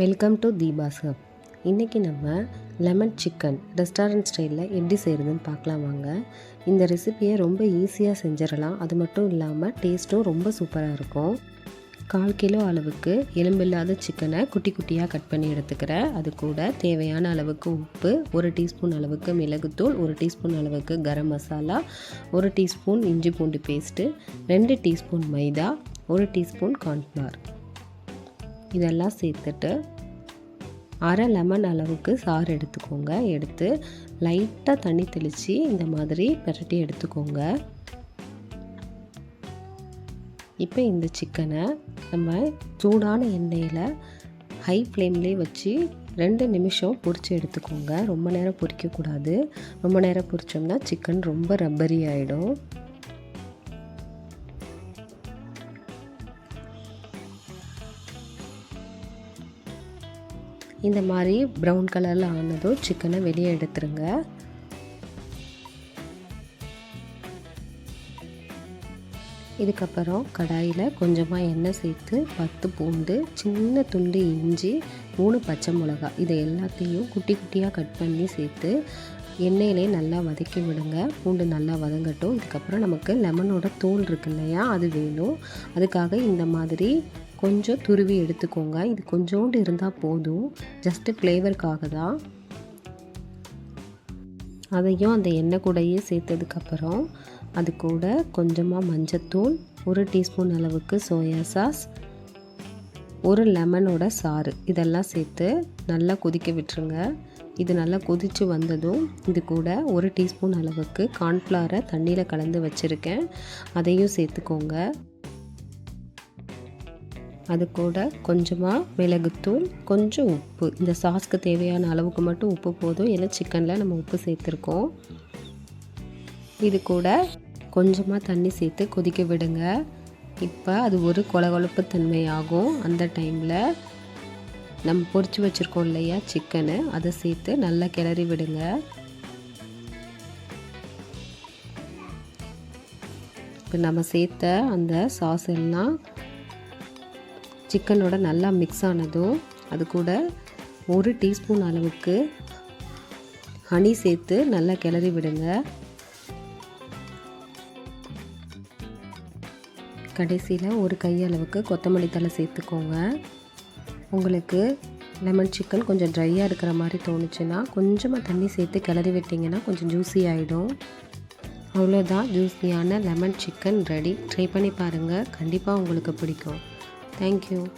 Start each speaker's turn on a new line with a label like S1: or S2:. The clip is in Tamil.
S1: வெல்கம் டு தீபாஸ் ஹப் இன்றைக்கி நம்ம லெமன் சிக்கன் ரெஸ்டாரண்ட் ஸ்டைலில் எப்படி செய்கிறதுன்னு பார்க்கலாம் வாங்க. இந்த ரெசிபியை ரொம்ப ஈஸியாக செஞ்சிடலாம். அது மட்டும் இல்லாமல் டேஸ்ட்டும் ரொம்ப சூப்பராக இருக்கும். கால் கிலோ அளவுக்கு எலும்பில்லாத சிக்கனை குட்டி குட்டியாக கட் பண்ணி எடுத்துக்கிறேன். அது கூட தேவையான அளவுக்கு உப்பு ஒரு டீஸ்பூன் அளவுக்கு மிளகுத்தூள் ஒரு டீஸ்பூன் அளவுக்கு கரம் மசாலா ஒரு டீஸ்பூன் இஞ்சி பூண்டு பேஸ்ட்டு ரெண்டு டீஸ்பூன் மைதா ஒரு டீஸ்பூன் கார்ன்ஃப்ளவர் இதெல்லாம் சேர்த்துட்டு அரை லெமன் அளவுக்கு சாறு எடுத்துக்கோங்க. எடுத்து லைட்டாக தண்ணி தெளித்து இந்த மாதிரி பிரட்டி எடுத்துக்கோங்க. இப்போ இந்த சிக்கனை நம்ம சூடான எண்ணெயில் ஹை ஃப்ளேம்லேயே வச்சு ரெண்டு நிமிஷம் பொரித்து எடுத்துக்கோங்க. ரொம்ப நேரம் பொரிக்கக்கூடாது. ரொம்ப நேரம் பொரித்தோம்னா சிக்கன் ரொம்ப ரப்பரி ஆகிடும் இந்த மாதிரி ப்ரௌன் கலரில் ஆனதும் சிக்கனை வெளியே எடுத்துருங்க. இதுக்கப்புறம் கடாயில் கொஞ்சமாக எண்ணெய் சேர்த்து பத்து பூண்டு சின்ன துண்டு இஞ்சி மூணு பச்சை மிளகா இதை எல்லாத்தையும் குட்டி குட்டியாக கட் பண்ணி சேர்த்து எண்ணெயிலே நல்லா வதக்கி விடுங்க. பூண்டு நல்லா வதங்கட்டும். இதுக்கப்புறம் நமக்கு லெமனோட தோல் இருக்கு இல்லையா அது வேணும். அதுக்காக இந்த மாதிரி கொஞ்சம் துருவி எடுத்துக்கோங்க. இது கொஞ்சோண்டு இருந்தால் போதும். ஜஸ்ட்டு ஃப்ளேவருக்காக தான் அதையும் அந்த எண்ணெய் கூடையே சேர்த்ததுக்கப்புறம் அது கூட கொஞ்சமாக மஞ்சத்தூள் ஒரு டீஸ்பூன் அளவுக்கு சோயா சாஸ் ஒரு லெமனோட சாறு. இதெல்லாம் சேர்த்து நல்லா கொதிக்க விட்டுருங்க. இது நல்லா கொதித்து வந்ததும் இது கூட ஒரு டீஸ்பூன் அளவுக்கு கார்ன்ஃப்ளாரை தண்ணியில் கலந்து வச்சுருக்கேன். அதையும் சேர்த்துக்கோங்க. அது கூட கொஞ்சமாக மிளகுத்தூள் கொஞ்சம் உப்பு. இந்த சாஸ்க்கு தேவையான அளவுக்கு மட்டும் உப்பு போதும். ஏன்னா சிக்கனில் நம்ம உப்பு சேர்த்துருக்கோம். இது கூட கொஞ்சமாக தண்ணி சேர்த்து கொதிக்க விடுங்க. இப்போ அது ஒரு கொலகொலப்பு தன்மை ஆகும் அந்த டைமில் நம்ம பொறிச்சு வச்சுருக்கோம் இல்லையா சிக்கனு அதை சேர்த்து நல்லா கிளறி விடுங்க. இப்போ நம்ம சேர்த்த அந்த சாஸ் எல்லாம் சிக்கனோட நல்லா மிக்ஸ் ஆனதும் அது கூட ஒரு டீஸ்பூன் அளவுக்கு ஹனி சேர்த்து நல்லா கிளறி விடுங்க. கடைசியில் ஒரு கையளவுக்கு கொத்தமல்லி தலை சேர்த்துக்கோங்க. உங்களுக்கு லெமன் சிக்கன் கொஞ்சம் ட்ரையாக இருக்கிற மாதிரி தோணுச்சுன்னா கொஞ்சமாக தண்ணி சேர்த்து கிளறி விட்டிங்கன்னா கொஞ்சம் ஜூஸி ஆகிடும் அவ்வளோதான் ஜூஸியான லெமன் சிக்கன் ரெடி ட்ரை பண்ணி பாருங்கள் கண்டிப்பாக உங்களுக்கு பிடிக்கும். Thank you.